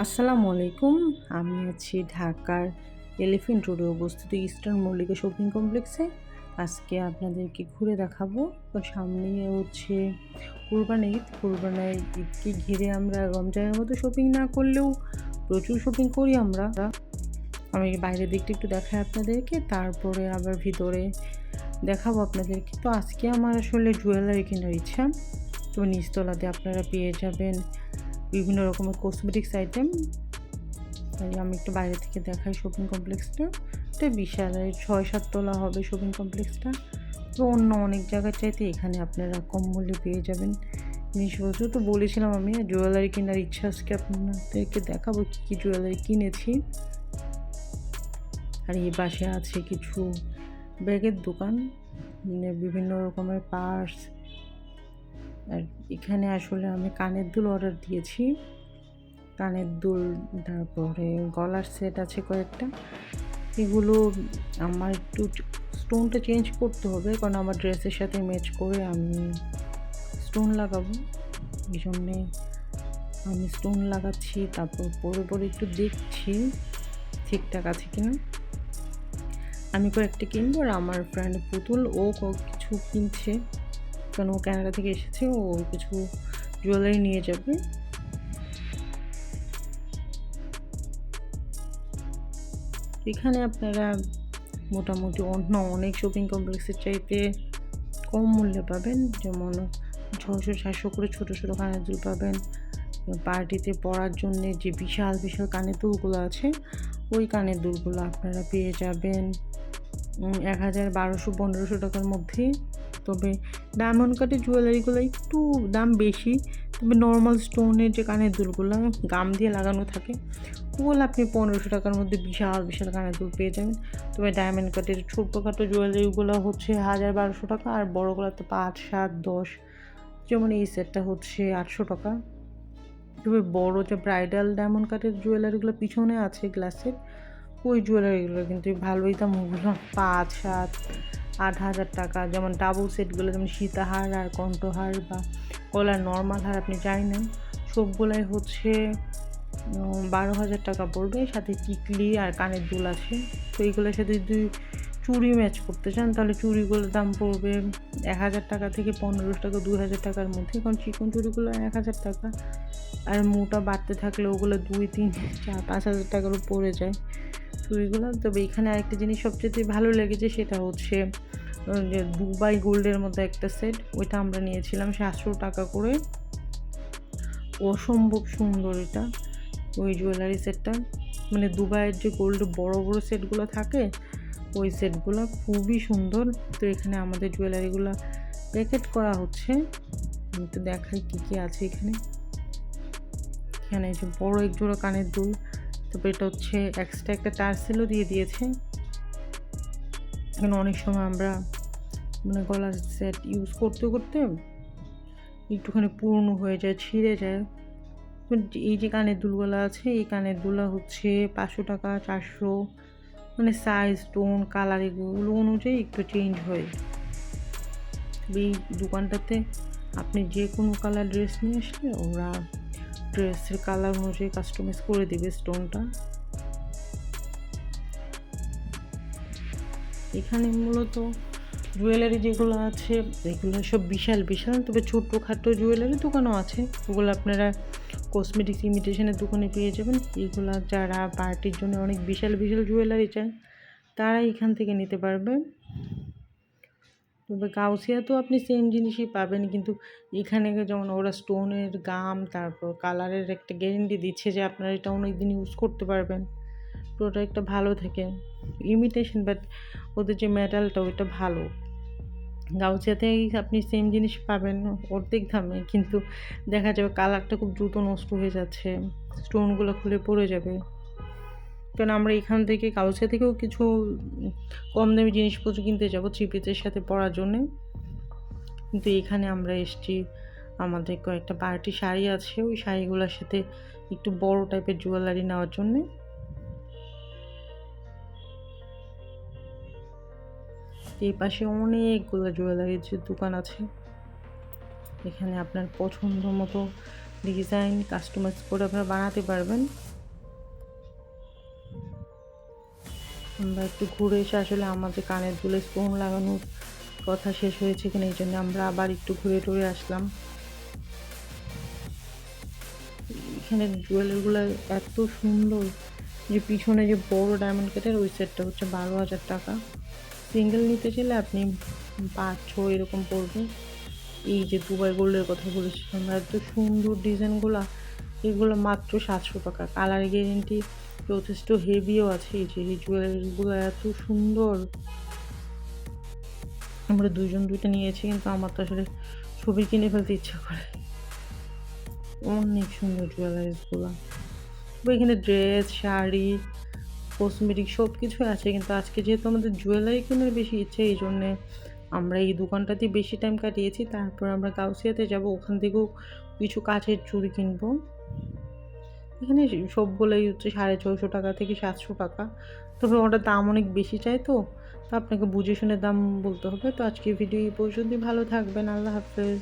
আসসালামু আলাইকুম। আমি আছি ঢাকার এলিফেন্ট রোডে অবস্থিত ইস্টার্ন মল্লিকা শপিং কমপ্লেক্সে। আজকে আপনাদেরকে ঘুরে দেখাবো। তো সামনে হচ্ছে কুরবান ঈদ। কুরবানের ঈদকে ঘিরে আমরা রমজানের মতো শপিং না করলেও প্রচুর শপিং করি আমরা। আমি বাইরের দিকটা একটু দেখাই আপনাদেরকে, তারপরে আবার ভিতরে দেখাবো আপনাদেরকে। তো আজকে আমার আসলে জুয়েলারি কেনার ইচ্ছা। তো নিচতলাতে আপনারা পেয়ে যাবেন বিভিন্ন রকমের কসমেটিক্স আইটেম তাই আমি একটু বাইরে থেকে দেখাই শপিং কমপ্লেক্সটা এটা বিশাল ছয় সাত তলা হবে শপিং কমপ্লেক্সটা তো অন্য অনেক জায়গার চাইতে এখানে আপনারা কম মূল্যে পেয়ে যাবেন জিনিসপত্র। তো বলেছিলাম আমি জুয়েলারি কেনার ইচ্ছা আজকে আপনাদেরকে দেখাবো কী কী জুয়েলারি কিনেছি। আর এই পাশে আছে কিছু ব্যাগের দোকান মানে বিভিন্ন রকমের পার্স আর এখানে আসলে আমি কানের দুল অর্ডার দিয়েছি। কানের দুল, তারপরে গলার সেট আছে কয়েকটা। এগুলো আমার একটু স্টোনটা চেঞ্জ করতে হবে, কারণ আমার ড্রেসের সাথে ম্যাচ করে আমি স্টোন লাগাবো। এই জন্যে আমি স্টোন লাগাচ্ছি, তারপর পরে পরে একটু দেখছি ঠিকঠাক আছে কিনা। আমি কয়েকটা কিনবো আর আমার ফ্রেন্ড পুতুল, ও কিছু কিনছে। কারণ ও ক্যানাডা থেকে এসেছে? ও কিছু জুয়েলারি নিয়ে যাবে। এখানে আপনারা মোটামুটি অন্য অনেক শপিং কমপ্লেক্সের চাইতে কম মূল্যে পাবেন। যেমন ছশো সাতশো করে ছোটো ছোটো কানের দুল পাবেন। পার্টিতে পরার জন্যে যে বিশাল বিশাল কানের দুলগুলো আছে, ওই কানের দুলগুলো আপনারা পেয়ে যাবেন। এক হাজার বারোশো, পনেরোশো টাকার মধ্যে। তবে ডায়মন্ড কাটের জুয়েলারিগুলো একটু দাম বেশি, তবে নর্মাল স্টোনের যে কানের দুলগুলো, গাম দিয়ে লাগানো থাকে, ওগুলো আপনি পনেরোশো টাকার মধ্যে বিশাল বিশাল কানের দুল পেয়ে যাবেন। তবে ডায়মন্ড কাটের ছোটোখাটো জুয়েলারিগুলো হচ্ছে হাজার বারোশো টাকা, আর বড়োগুলো তো পাঁচ, সাত, দশ, যেমন এই সেটটা হচ্ছে আটশো টাকা। তবে বড়ো যে ব্রাইডাল ডায়মন্ড কাটের জুয়েলারিগুলো পিছনে আছে গ্লাসের ওই জুয়েলারিগুলো কিন্তু ভালোই দাম ওগুলো, পাঁচ, সাত আট হাজার টাকা। যেমন ডাবল সেটগুলো যেমন সীতাহার আর কণ্ঠহার বা গলার নর্মাল হার আপনি চাই নেন সবগুলাই হচ্ছে বারো হাজার টাকা পড়বে। সাথে টিকলি আর কানের দুল আছে। তো এইগুলোর সাথে যদি চুড়ি ম্যাচ করতে চান, তাহলে চুড়িগুলোর দাম পড়বে এক হাজার টাকা থেকে পনেরোশো টাকা, দুই হাজার টাকার মধ্যে। কারণ চিকন চুড়িগুলো এক হাজার টাকা। আর মোটা বাড়তে থাকলে ওগুলো দুই, তিন, চার, পাঁচ হাজার টাকারও পড়ে যায়। চুড়িগুলো তবে এখানে আরেকটা জিনিস সবচেয়ে ভালো লেগেছে সেটা হচ্ছে যে দুবাই গোল্ডের মতো একটা সেট, ওইটা আমরা নিয়েছিলাম সাতশো টাকা করে। অসম্ভব সুন্দর এটা, ওই জুয়েলারি সেটটা। মানে দুবাইয়ের যে গোল্ড বড় বড় সেটগুলো থাকে, ওই সেটগুলো খুবই সুন্দর। তো এখানে আমাদের জুয়েলারিগুলো প্যাকেট করা হচ্ছে। তো দেখাই কী কী আছে এখানে। এখানে যে বড় এক জোড়া কানের দুল। তারপর এটা হচ্ছে এক্সট্রা একটা টার্সেলও দিয়ে দিয়েছে। এখানে অনেক সময় আমরা মানে গলার সেট ইউজ করতে করতে একটুখানি পুরনো হয়ে যায়, ছিঁড়ে যায়। এই যে কানের দুলগুলো আছে, এই কানের দুলা হচ্ছে পাঁচশো টাকা, চারশো। মানে সাইজ টোন কালার এগুলো অনুযায়ী একটু চেঞ্জ হয়। এই দোকানটাতে আপনি যে কোনো কালার ড্রেস নিয়ে আসলে ওরা ড্রেসের কালার অনুযায়ী কাস্টমাইজ করে দেবে স্টোনটা এখানে মূলত জুয়েলারি যেগুলো আছে, এগুলো সব বিশাল বিশাল তবে ছোটোখাটো জুয়েলারি দোকানও আছে। ওগুলো আপনারা কসমেটিক্স ইমিটেশনের দোকানে পেয়ে যাবেন। এগুলো যারা পার্টির জন্য অনেক বিশাল বিশাল জুয়েলারি চায়, তারা এখান থেকে নিতে পারবে। তবে গাউসিয়াতেও আপনি সেম জিনিসই পাবেন। কিন্তু এখানে যেমন ওরা স্টোনের গাম, তারপর কালারের একটা গ্যারেন্টি দিচ্ছে যে আপনারা এটা অনেক দিন ইউজ করতে পারবেন। প্রোডাক্টটা ভালো থাকে। ইমিটেশন বাট ওদের যে মেটালটা ওইটা ভালো। গাউচিয়াতেই আপনি সেম জিনিস পাবেন অর্ধেক দামে। কিন্তু দেখা যাবে কালারটা খুব দ্রুত নষ্ট হয়ে যাচ্ছে। স্টোনগুলো খুলে পড়ে যাবে। কারণ আমরা এখান থেকে কাউচিয়া থেকেও কিছু কম দামি জিনিসপত্র কিনতে যাব চিপিতের সাথে পরার জন্যে। কিন্তু এখানে আমরা এসছি, আমাদের কয়েকটা পার্টি শাড়ি আছে, ওই শাড়িগুলোর সাথে একটু বড় টাইপের জুয়েলারি নেওয়ার জন্যে। এই পাশে অনেকগুলো জুয়েলারির যে দোকান আছে, এখানে আপনার পছন্দ মতো ডিজাইন কাস্টমাইজ করে আপনারা বানাতে পারবেন। আমরা একটু ঘুরে এসে আসলে আমাদের কানের দুলে স্টোন লাগানোর কথা শেষ হয়েছে কিনা এই জন্য আমরা আবার একটু ঘুরে টুরে আসলাম। এখানে জুয়েলারিগুলো এত সুন্দর, যে পিছনে যে বড় ডায়মন্ড কাটের ওই সেটটা হচ্ছে বারো হাজার টাকা। সিঙ্গেল নিতে চাইলে আপনি পাঁচ ছ এরকম পড়বে এই যে দুবাই গোল্ডের কথা বলেছিলাম, এত সুন্দর ডিজাইনগুলো এগুলো মাত্র সাতশো টাকা। কালার গ্যারেন্টি যথেষ্ট হেভিও আছে যে এই জুয়েলারিগুলো এত সুন্দর। আমরা দুজন দুইটা নিয়েছি, কিন্তু আমার তো আসলে ছবি কিনে ফেলতে ইচ্ছা করে। অনেক সুন্দর জুয়েলারিসগুলো এখানে ড্রেস শাড়ি কসমেটিক সব কিছুই আছে, কিন্তু আজকে যেহেতু আমাদের জুয়েলারি কেনার বেশি ইচ্ছে, এই জন্যে আমরা এই দোকানটাতে বেশি টাইম কাটিয়েছি। তারপর আমরা গাউসিয়াতে যাব, ওখান থেকেও কিছু কাছের চুড়ি কিনবো। এখানে সবগুলোই হচ্ছে সাড়ে ছশো টাকা থেকে সাতশো টাকা। তবে ওটার দাম অনেক বেশি চাই তো? তো আপনাকে বুঝে শুনে দাম বলতে হবে। তো আজকে ভিডিও এই পর্যন্তই। ভালো থাকবেন। আল্লাহ হাফেজ।